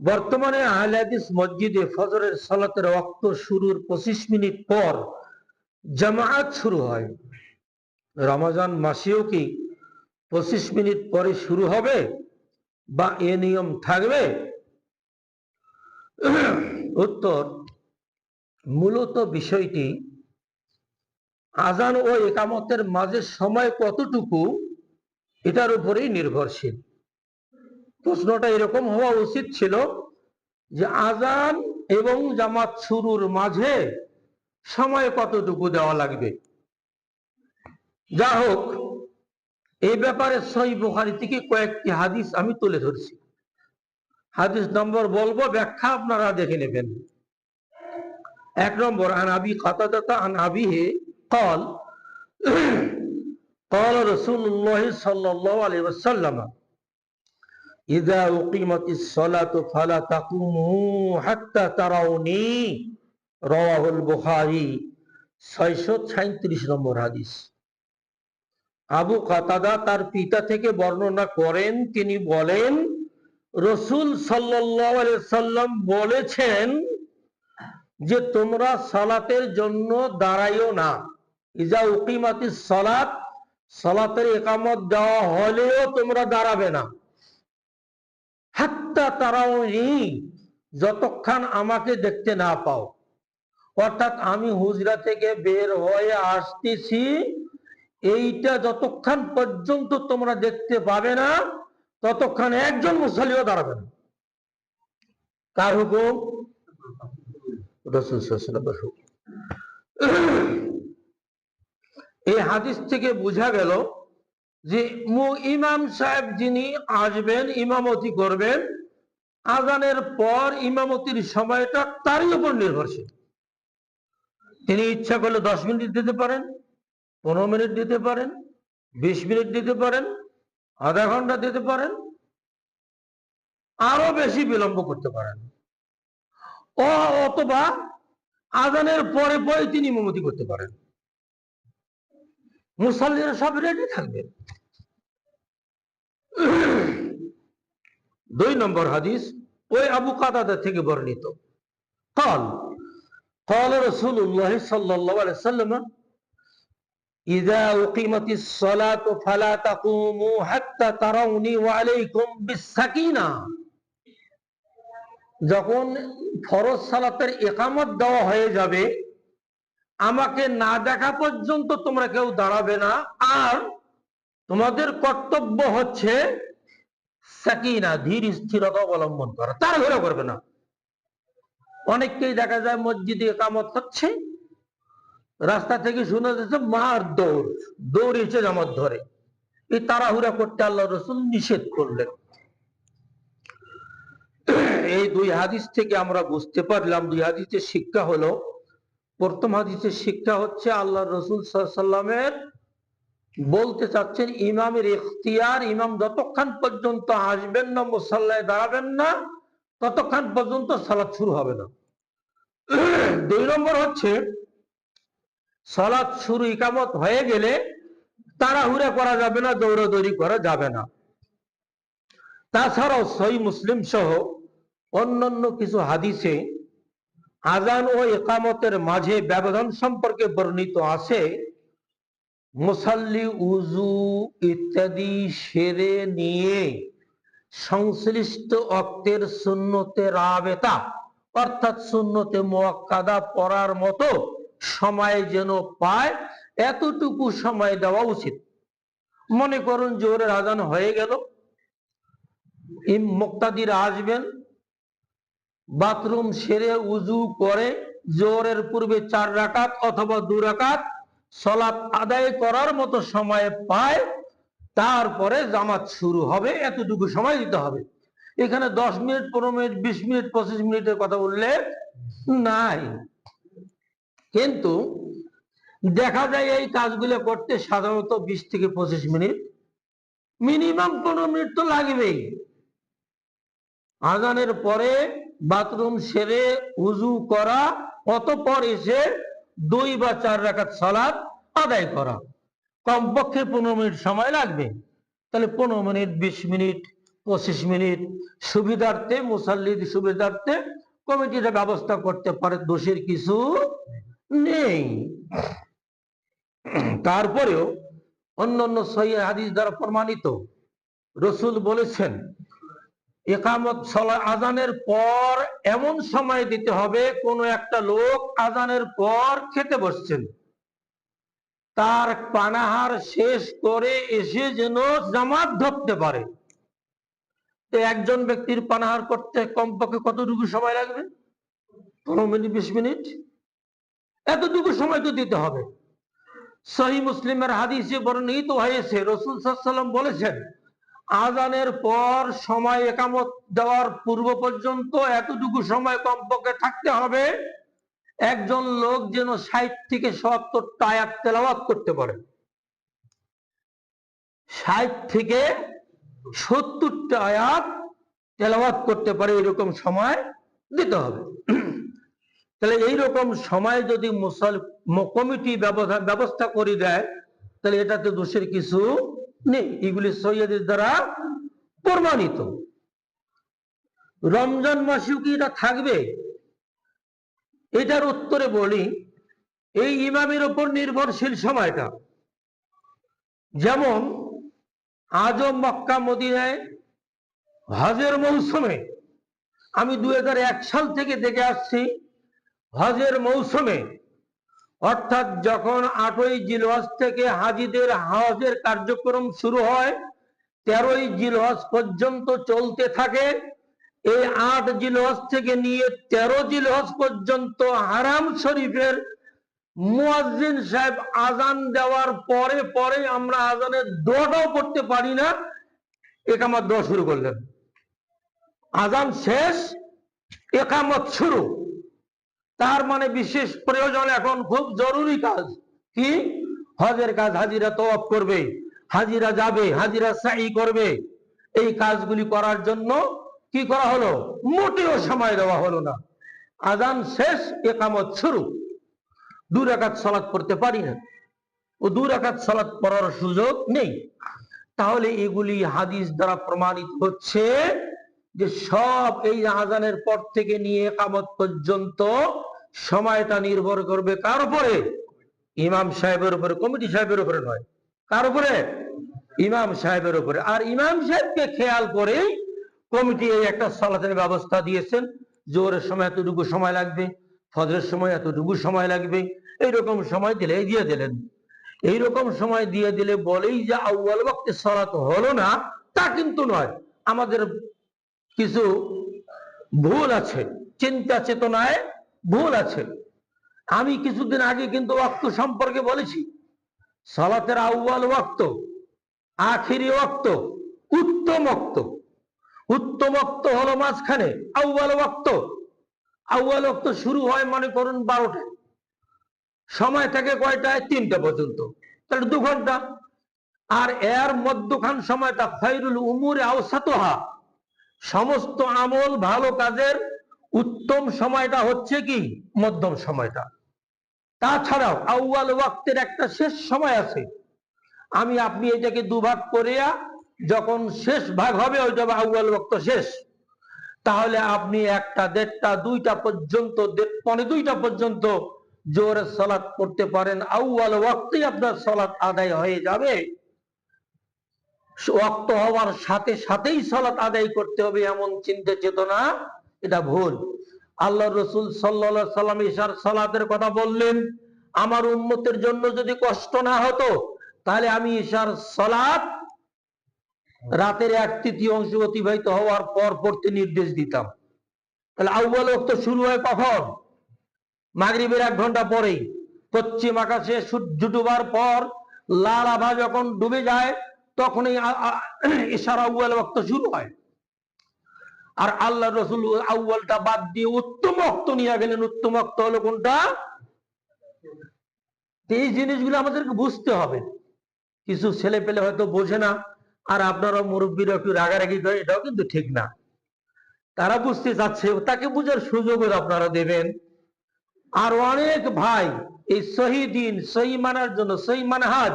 বর্তমানে আহলাদিস মসজিদে ফজরের সালাতের ওয়াক্ত শুরুর পঁচিশ মিনিট পর জামায়াত শুরু হয়। রমজান মাসেও কি পঁচিশ মিনিট পরে শুরু হবে বা এ নিয়ম থাকবে? উত্তর, মূলত বিষয়টি আজান ও একামতের মাঝে সময় কতটুকু এটার উপরেই নির্ভরশীল। প্রশ্নটা এরকম হওয়া উচিত ছিল যে আজান এবং জামাত শুরুর মাঝে সময় কতটুকু দেওয়া লাগবে যা হোক এই ব্যাপারে সই বুখারি থেকে কয়েকটি হাদিস আমি তুলে ধরছি হাদিস নম্বর বলবো ব্যাখ্যা আপনারা দেখে নেবেন এক নম্বর আন আবি কাতাদাতা আন আবিহে قال قال رسول الله صلى الله عليه وسلم নম্বর আবু কাতাদা তার পিতা থেকে বর্ণনা করেন, তিনি বলেন, রসুল সাল্লাম বলেছেন যে, তোমরা সালাতের জন্য দাঁড়াইও না। ইজা উকিমাতি সালাত, সালাতের একামত দেওয়া হলেও তোমরা দাঁড়াবে না। হাত্তা তারাও যতক্ষণ আমাকে দেখতে না পাও। অর্থাৎ আমি হুজরা থেকে বের হয়ে আসতেছি, এইটা যতক্ষণ পর্যন্ত তোমরা দেখতে পাবে না, ততক্ষণ একজন মুসলিও দাঁড়াবে না। কার হুকুম। এই হাদিস থেকে বোঝা গেল যে ইমাম সাহেব যিনি আসবেন, ইমামতি করবেন, আজানের পর ইমামতির সময়টা তারই উপর নির্ভরশীল। তিনি ইচ্ছা করলে দশ মিনিট দিতে পারেন, পনেরো মিনিট দিতে পারেন, বিশ মিনিট দিতে পারেন, আধা ঘণ্টা দিতে পারেন, আরও বেশি বিলম্ব করতে পারেন। অথবা আজানের পরে পরে তিনি ইমামতি করতে পারেন। মুসল্লিরা সব রেডি থাকবে দুই নম্বর হাদিস ওই আবু কাতাদা থেকে বর্ণিত قال قال رسول الله صلى الله عليه وسلم إذا أقيمت الصلاة فلا تقوموا حتى تروني وعليكم بالسكينة যখন ফরজ সালাতের একামত দেওয়া হয়ে যাবে আমাকে না দেখা পর্যন্ত তোমরা কেউ দাঁড়াবে না। আর তোমাদের কর্তব্য হচ্ছে সাকিনা, ধীর স্থিরতা অবলম্বন করা। ঘরে করবে না। অনেককেই দেখা যায় মসজিদে একামত হচ্ছে। রাস্তা থেকে শুনে যাচ্ছে, মার দৌড় দৌড় এসে জামাত ধরে। এই তাড়াহুড়া করতে আল্লাহ রসুল নিষেধ করলেন। এই দুই হাদিস থেকে আমরা বুঝতে পারলাম, দুই হাদিসের শিক্ষা হলো প্রথম হাদিসের শিক্ষা হচ্ছে আল্লাহ রসুল সাল্লামের বলতে চাচ্ছেন, ইমামের ইখতিয়ার, ইমাম যতক্ষণ পর্যন্ত আসবেন না, মুসাল্লায় দাঁড়াবেন না, ততক্ষণ পর্যন্ত সালাদ শুরু হবে না। দুই নম্বর হচ্ছে সালাদ শুরু, ইকামত হয়ে গেলে তারা তাড়াহুড়া করা যাবে না, দৌড়াদৌড়ি করা যাবে না। তাছাড়াও সই মুসলিম সহ অন্যান্য কিছু হাদিসে আজান ও একামতের মাঝে ব্যবধান সম্পর্কে বর্ণিত আছে, মুসাল্লি উজু ইত্যাদি সেরে নিয়ে সংশ্লিষ্ট অক্তের শূন্যতে রাবেতা, অর্থাৎ শূন্যতে মোয়াক্কাদা পড়ার মতো সময় যেন পায়, এতটুকু সময় দেওয়া উচিত। মনে করুন জোরের আজান হয়ে গেল মুক্তাদিরা আসবেন বাথরুম সেরে উজু করে জোরের পূর্বে চার রাকাত অথবা দু রাকাত সলাৎ আদায় করার মতো সময় পায়, তারপরে জামাত শুরু হবে, এতটুকু সময় দিতে হবে। এখানে দশ মিনিট, পনেরো মিনিট, বিশ মিনিট, পঁচিশ মিনিটের কথা উল্লেখ নাই। কিন্তু দেখা যায় এই কাজগুলো করতে সাধারণত বিশ থেকে পঁচিশ মিনিট, মিনিমাম পনেরো মিনিট তো লাগবেই। আজানের পরে বাথরুম সেরে উজু করা, অতপর এসে দুই বা চার রাকাত সালাদ আদায় করা। কমপক্ষে পনেরো মিনিট সময় লাগবে। তাহলে পনেরো মিনিট, বিশ মিনিট, পঁচিশ মিনিট সুবিধার্থে, মুসাল্লির সুবিধার্থে কমিটিটা ব্যবস্থা করতে পারে, দোষের কিছু নেই। তারপরেও অন্য অন্য সহি হাদিস দ্বারা প্রমাণিত। রসুল বলেছেন একামত সলা আজানের পর এমন সময় দিতে হবে, কোন একটা লোক আজানের পর খেতে বসছেন। তার পানাহার শেষ করে এসে যেন জামাত ধরতে পারে। তো একজন ব্যক্তির পানাহার করতে কমপক্ষে কতটুকু সময় লাগবে? পনেরো মিনিট, বিশ মিনিট? এতটুকু সময় তো দিতে হবে। সহি মুসলিমের হাদিসে বর্ণিত হয়েছে, রসুল সাল্লাম বলেছেন আজানের পর সময় একামত দেওয়ার পূর্ব পর্যন্ত এতটুকু সময় কমপক্ষে থাকতে হবে। একজন লোক যেন ষাট থেকে সত্তরটা আয়াত তেলাওয়াত করতে পারে। ষাট থেকে সত্তরটা আয়াত তেলাওয়াত করতে পারে এরকম সময় দিতে হবে। তাহলে এইরকম সময় যদি মুসল কমিটি ব্যবস্থা করে দেয়, তাহলে এটাতে দোষের কিছু নেই। এগুলি সৈয়দের দ্বারা প্রমাণিত। রমজান মাসেও কি এটা থাকবে? এটার উত্তরে বলি, এই ইমামের উপর নির্ভরশীল সময়টা। যেমন, আজও মক্কা, মদিনায় হজের মৌসুমে, আমি দুই হাজার এক সাল থেকে দেখে আসছি, হজের মৌসুমে অর্থাৎ যখন আটই জিলহজ থেকে হাজিদের হজের কার্যক্রম শুরু হয়, তেরোই জিলহজ পর্যন্ত চলতে থাকে। এই আট জিলহজ থেকে নিয়ে তেরো জিলহজ পর্যন্ত হারাম শরীফের মুয়াজ্জিন সাহেব আজান দেওয়ার পরে পরে আমরা আজানের দোয়াটাও করতে পারি না। একামত দোয়া শুরু করলেন। আজান শেষ, একামত শুরু। তার মানে বিশেষ প্রয়োজন এখন খুব জরুরি কাজ। কি? হজের কাজ হাজিরা তওয়াব করবে, হাজিরা যাবে, হাজিরা সাই করবে। এই কাজগুলি করার জন্য কি করা হলো? মোটেও সময় দেওয়া হলো না। আজান শেষ, একামত শুরু। দু রাকাত সালাত পড়তে পারি না। ও দু রাকাত সালাত পড়ার সুযোগ নেই। তাহলে এগুলি হাদিস দ্বারা প্রমাণিত হচ্ছে যে সব এই আজানের পর থেকে নিয়ে কামত পর্যন্ত সময়টা নির্ভর করবে কার উপরে? ইমাম সাহেবের উপরে, কমিটি সাহেবের উপরে নয়। কার উপরে? ইমাম সাহেবের উপরে। আর ইমাম সাহেবকে খেয়াল করে কমিটি এই একটা সালাতের ব্যবস্থা দিয়েছেন। জোরের সময় এতটুকু সময় লাগবে, ফজরের সময় এতটুকু সময় লাগবে। এইরকম সময় দিলে দিয়ে দিলেন। এইরকম সময় দিয়ে দিলে বলেই যে আউ্বাল বক্তে সলাত হলো না, তা কিন্তু নয়। আমাদের কিছু ভুল আছে, চিন্তা চেতনায় ভুল আছে। আমি কিছুদিন আগে কিন্তু ওয়াক্ত সম্পর্কে বলেছি, সালাতের আউ্বাল ওয়াক্ত, আখিরি ওয়াক্ত, উত্তম ওয়াক্ত। উত্তম ওয়াক্ত হলো মাঝখানে আউ্বাল ওয়াক্ত। আউ্বাল ওয়াক্ত শুরু হয়, মনে করুন, বারোটায়। সময় থাকে কয়টায়? তিনটা পর্যন্ত। তাহলে দু ঘণ্টা। আর এর মধ্যখান সময়টা খৈরুল উমুরে আওসাতোহা। সমস্ত আমল ভালো কাজের উত্তম সময়টা হচ্ছে কি? মধ্যম সময়টা। তাছাড়াও আউয়াল ওয়াক্তের একটা শেষ সময় আছে। আমি, আপনি এটাকে দুভাগ করিয়া যখন শেষ ভাগ হবে ওইটা আউয়াল ওয়াক্ত শেষ, তাহলে আপনি একটা দেড়টা, দুইটা পর্যন্ত পৌনে দুইটা পর্যন্ত জোরে সালাত করতে পারেন। আউয়াল ওয়াক্তেই আপনার সালাত আদায় হয়ে যাবে। ওয়াক্ত হওয়ার সাথে সাথেই সালাত আদায় করতে হবে এমন চিন্তা চেতনা, এটা ভুল। আল্লাহ রসুল সাল্লা সাল্লাম ইশার সালাতের কথা বললেন, আমার উন্মতের জন্য যদি কষ্ট না হতো, তাহলে আমি ঈশার সালাত রাতের এক তৃতীয় অংশ অতিবাহিত হওয়ার পর পড়তে নির্দেশ দিতাম। তাহলে আউ্বাল ওয়াক্ত শুরু হয় কখন? মাগরিবের এক ঘণ্টা পরেই। পশ্চিম আকাশে সূর্য ডুবার পর লাল আভা যখন ডুবে যায় তখনই ইশারা আউ্বাল ওয়াক্ত শুরু হয়। আর আল্লাহ রসুল আউ্বালটা বাদ দিয়ে উত্তম অক্ত নিয়ে গেলেন। উত্তম অক্ত হলো কোনটা? এই জিনিসগুলো আমাদেরকে বুঝতে হবে। কিছু ছেলে পেলে হয়তো বোঝে না, আর আপনারা মুরব্বীরা একটু রাগারাগি করে, এটাও কিন্তু ঠিক না। তারা বুঝতে চাচ্ছে, তাকে বুঝার সুযোগও আপনারা দেবেন। আর অনেক ভাই এই সহি দিন, সহি মানার জন্য, সহি মানহাজ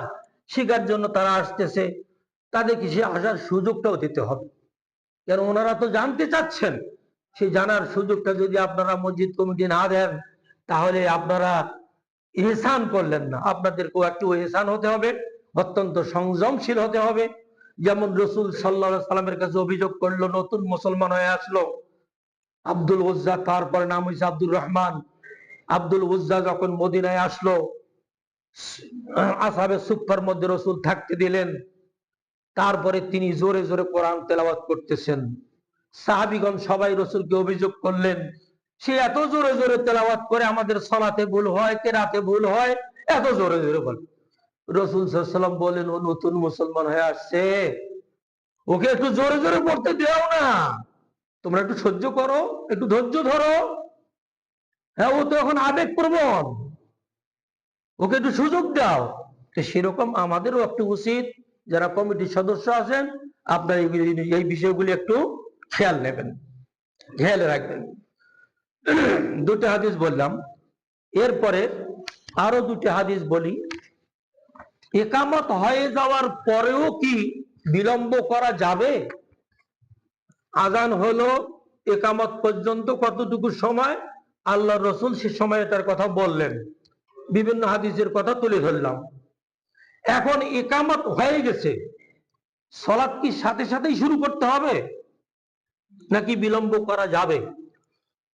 শিকার জন্য তারা আসতেছে। তাদেরকে সে আসার সুযোগটাও দিতে হবে। কেন ওনারা তো জানতে চাচ্ছেন, সেই জানার সুযোগটা যদি আপনারা মসজিদ কমিটি না দেন, তাহলে আপনারা এহসান করলেন না। আপনাদেরকেও একটু এহসান হতে হবে, অত্যন্ত সংযমশীল হতে হবে। যেমন রসুল সাল্লাহ সাল্লামের কাছে অভিযোগ করল, নতুন মুসলমান হয়ে আসলো। আব্দুল উজ্জা তারপরে নাম হয়েছে আব্দুল রহমান। আব্দুল উজ্জা যখন মদিনায় আসলো, আসাবে সুফার মধ্যে রসুল থাকতে দিলেন। তারপরে তিনি জোরে জোরে কোরআন তেলাওয়াত করতেছেন। সাহাবিগণ সবাই রসুলকে অভিযোগ করলেন, সে এত জোরে জোরে তেলাওয়াত করে আমাদের সলাতে ভুল হয়, কেরাতে ভুল হয়, এত জোরে জোরে বলে। রসুল সাল্লাম বলেন ও নতুন মুসলমান হয়ে আসছে, ওকে একটু জোরে জোরে পড়তে দেও না। তোমরা একটু সহ্য করো, একটু ধৈর্য ধরো। হ্যাঁ ও তো এখন আবেগ প্রবণ। ওকে একটু সুযোগ দাও। সেরকম আমাদেরও একটু উচিত যারা কমিটির সদস্য আছেন, আপনার এই- বিষয়গুলি একটু খেয়াল নেবেন। খেয়াল রাখবেন। দুটো হাদিস বললাম। এরপরে আরও দুটি হাদিস বলি। একামত হয়ে যাওয়ার পরেও কি বিলম্ব করা যাবে? আজান হলো একামত পর্যন্ত কতটুকু সময়? আল্লাহ রসুল সে সময় তার কথা বললেন। বিভিন্ন হাদিসের কথা তুলে ধরলাম। এখন একামত হয়ে গেছে। সলাদ কি সাথে সাথেই শুরু করতে হবে? নাকি বিলম্ব করা যাবে?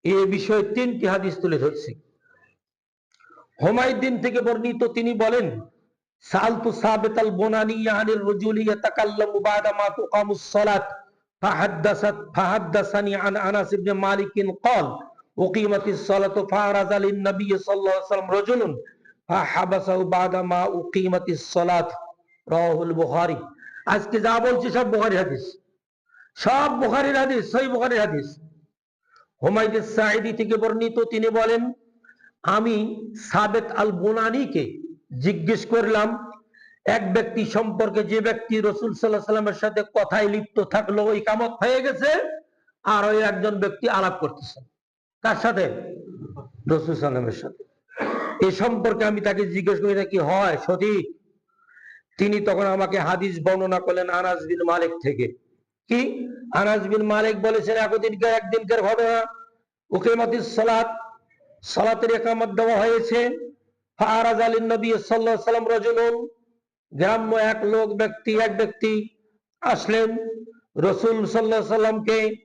এ বিষয়ে তিনটি হাদিস তুলে ধরছি। হোমায়ুদ্দিন থেকে বর্ণিত তিনি বলেন, সালতু সাবেতাল বোনানি ইয়াহানির রজুলি ইয়াতাকাল্লামু বাদা মা তুকামুস সালাত, ফাহাদ্দাসাত ফাহাদ্দাসানি আন আনাস ইবনে মালিকিন ক্বাল উকিমাতিস সালাতু ফারাজা নবী সাল্লাল্লাহু আলাইহি ওয়াসাল্লাম রাজুলুন আজকে যা বলছি সব বুহারির হাদিস। সব বুহারির হাদিস সই বুহারির হাদিস। হুমায়ুদ সাইদি থেকে বর্ণিত তিনি বলেন, আমি সাবেক আল বোনানিকে জিজ্ঞেস করলাম, এক ব্যক্তি সম্পর্কে যে ব্যক্তি রসুল সাল্লাহ সাল্লামের সাথে কথায় লিপ্ত থাকল, ওই কামত হয়ে গেছে, আর ওই একজন ব্যক্তি আলাপ করতেছে। তার সাথে? রসুল সাল্লামের সাথে। এই সম্পর্কে আমি তাকে জিজ্ঞেস করি কি হয়? সঠিক? তিনি তখন আমাকে হাদিস বর্ণনা করলেন আনাস বিন মালিক থেকে। কি? আনাস বিন মালিক বলেছেন একদিনকার একদিনকার ঘটনা। ওকে মাতিস সালাত। সালাতের একামত দেওয়া হয়েছে। ফারাজ আলী নবী সাল্লাহ সাল্লাম রজনুন গ্রাম্য এক লোক ব্যক্তি, এক ব্যক্তি আসলেন। রসুল সাল্লাহ সাল্লামকে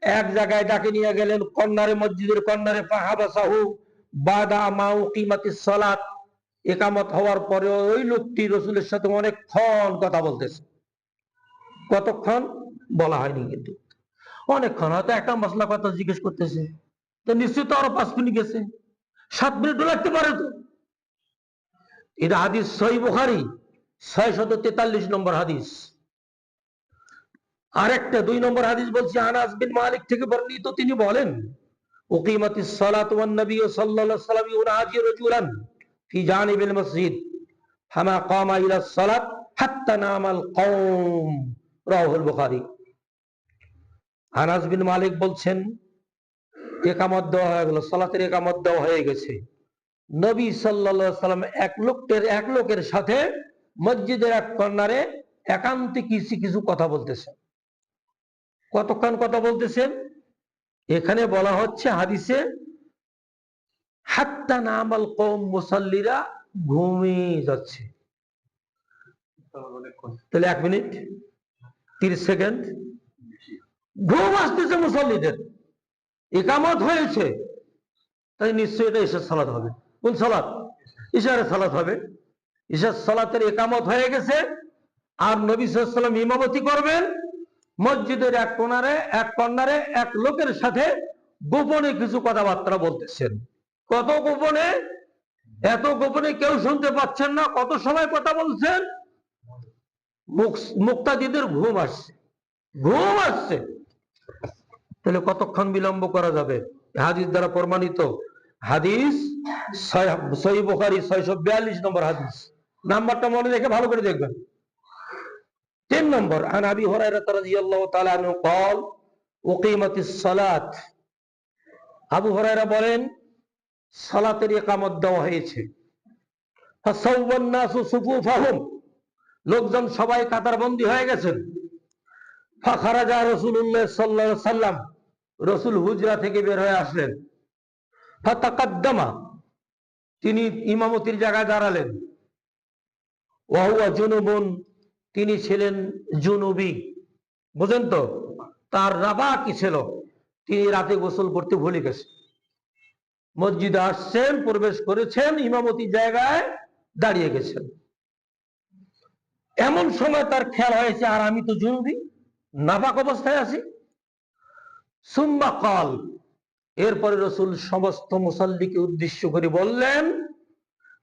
এক জায়গায় ডাকে নিয়ে গেলেন। কন্যারে মসজিদের কন্যারে ফাহাবাসাহু। বাদা মাউ কিমাতিস সালাত। একামত হওয়ার পরে ওই লোকটি রসুলের সাথে অনেকক্ষণ কথা বলতেছে। কতক্ষণ? বলা হয়নি কিন্তু। অনেকক্ষণ হয়তো একটা মশলা কথা জিজ্ঞেস করতেছে। তো নিশ্চয়ই তো আরও পাঁচ মিনিট গেছে। সাত মিনিটও লাগতে পারে তো। এটা হাদিস সহি বুখারি ছয় শত তেতাল্লিশ নম্বর হাদিস। আরেকটা দুই নম্বর হাদিস বলছি, আনাস বিন মালিক থেকে বর্ণিত তিনি বলেন উকিমাতি সালাত ওয়ান নবী সাল্লাল্লাহু আলাইহি ওয়াসাল্লাম মসজিদ। ফামা কামা ইলা আনাস বিন মালিক বলছেন, একামত দেওয়া হয়ে গেল, সালাতের একামত দেওয়া হয়ে গেছে। নবী সাল্লা সাল্লাম এক লোকের এক লোকের সাথে মসজিদের এক কর্নারে একান্তে কিছু কিছু কথা বলতেছেন। কতক্ষণ কথা বলতেছেন? এখানে বলা হচ্ছে হাদিসে, হাত্তা নামাল কম মুসল্লিরা ঘুমিয়ে যাচ্ছে। তাহলে এক মিনিট, তিরিশ সেকেন্ড। ঘুম আসতেছে মুসল্লিদের। একামত হয়েছে। তাই নিশ্চয়ই এটা ঈশ্বর সালাত হবে। কোন সালাত? ঈশারের সালাত হবে। ঈশ্বর সালাতের একামত হয়ে গেছে। আর নবী সাল্লাম ইমামতি করবেন। মসজিদের এক কোনারে এক কর্নারে এক লোকের সাথে গোপনে কিছু কথাবার্তা বলতেছেন। কত গোপনে? এত গোপনে কেউ শুনতে পাচ্ছেন না। কত সময় কথা বলছেন? মুক- মুক্তাদিদের ঘুম আসছে। ঘুম আসছে। তাহলে কতক্ষণ বিলম্ব করা যাবে? হাদিস দ্বারা প্রমাণিত। হাদিস সহি বোখারি ছয়শো বিয়াল্লিশ নম্বর হাদিস। নাম্বারটা মনে রেখে ভালো করে দেখবেন। তিন নম্বর আন আবি হুরায়রা রাদিয়াল্লাহু তাআলা আনহু قال উকিমাত সালাত আবু হুরায়রা বলেন সালাতের ইকামত দেওয়া হয়েছে ফাসাওয়ান নাসু সুফুফাহুম লোকজন সবাই কাতারবন্দি হয়ে গেছেন ফাখারাজা রসুল্লাহ সাল্লাহ সাল্লাম রসুল হুজরা থেকে বের হয়ে আসলেন ফাতাকাদ্দামা তিনি ইমামতির জায়গায় দাঁড়ালেন ওয়াহুয়া জুনুবুন তিনি ছিলেন জুনুবি। বুঝেন তো? তার রাবা কি ছিল? তিনি রাতে গোসল করতে ভুলে গেছেন মসজিদে আসছেন, প্রবেশ করেছেন, ইমামতি জায়গায় দাঁড়িয়ে গেছেন। এমন সময় তার খেয়াল হয়েছে, আর আমি তো জুনুবি, নাপাক অবস্থায় আছি। সুম্মা কল এরপরে রসুল সমস্ত মুসল্লিকে উদ্দেশ্য করে বললেন,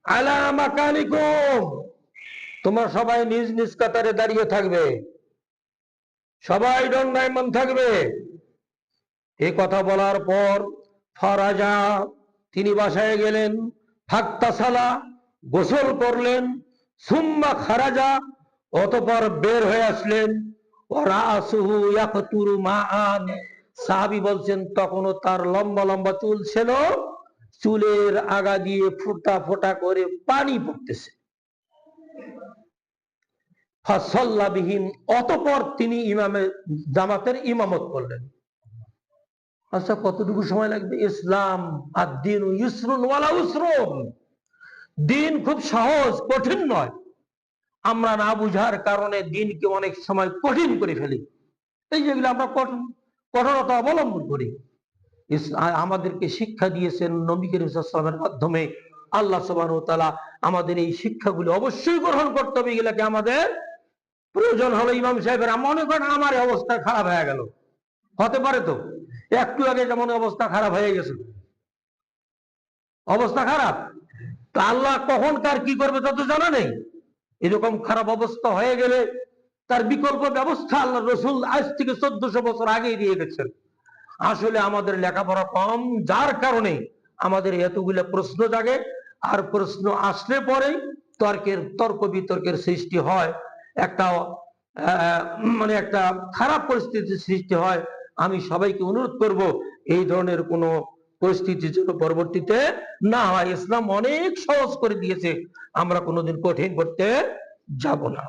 আলা মাকানিকুম। তোমরা সবাই নিজ নিজ কাতারে দাঁড়িয়ে থাকবে। সবাই দণ্ডায়মান থাকবে। এই কথা বলার পর ফরাজা, তিনি বাসায় গেলেন, ফাক্তাসালা, গোসল করলেন, সুম্মা খারাজা, অতপর বের হয়ে আসলেন। সাহাবি বলছেন, তখনও তার লম্বা লম্বা চুল ছিল। চুলের আগা দিয়ে ফোঁটা ফোটা করে পানি পড়তেছে। ফাসল্লাবিহীন অতপর তিনি ইমামের জামাতের ইমামত করলেন। আচ্ছা কতটুকু সময় লাগবে? ইসলাম আর দিন ওয়ালা উসরুন। দিন খুব সহজ, কঠিন নয়। আমরা না বুঝার কারণে দিনকে অনেক সময় কঠিন করে ফেলি। এই যেগুলো আমরা কঠোর কঠোরতা অবলম্বন করি। আমাদেরকে শিক্ষা দিয়েছেন নবী করিম মাধ্যমে। আল্লাহ সবান তালা আমাদের এই শিক্ষাগুলো অবশ্যই গ্রহণ করতে হবে। এগুলাকে আমাদের প্রয়োজন হলো ইমাম সাহেবের মনে করেন আমার অবস্থা খারাপ হয়ে গেল। হতে পারে তো? একটু আগে যেমন অবস্থা খারাপ হয়ে গেছে। অবস্থা খারাপ? তা আল্লাহ কখন কার কি করবে তত জানা নেই। এরকম খারাপ অবস্থা হয়ে গেলে তার বিকল্প ব্যবস্থা আল্লাহ রসুল আজ থেকে চোদ্দশো বছর আগেই দিয়ে গেছেন। আসলে আমাদের লেখাপড়া কম, যার কারণে আমাদের এতগুলো প্রশ্ন জাগে, আর প্রশ্ন আসলে পরে তর্কের, তর্ক বিতর্কের সৃষ্টি হয়। একটা মানে একটা খারাপ পরিস্থিতির সৃষ্টি হয়, আমি সবাইকে অনুরোধ করব এই ধরনের কোনো পরিস্থিতির জন্য পরবর্তীতে না হয়। ইসলাম অনেক সহজ করে দিয়েছে, আমরা কোনোদিন কঠিন করতে যাব না।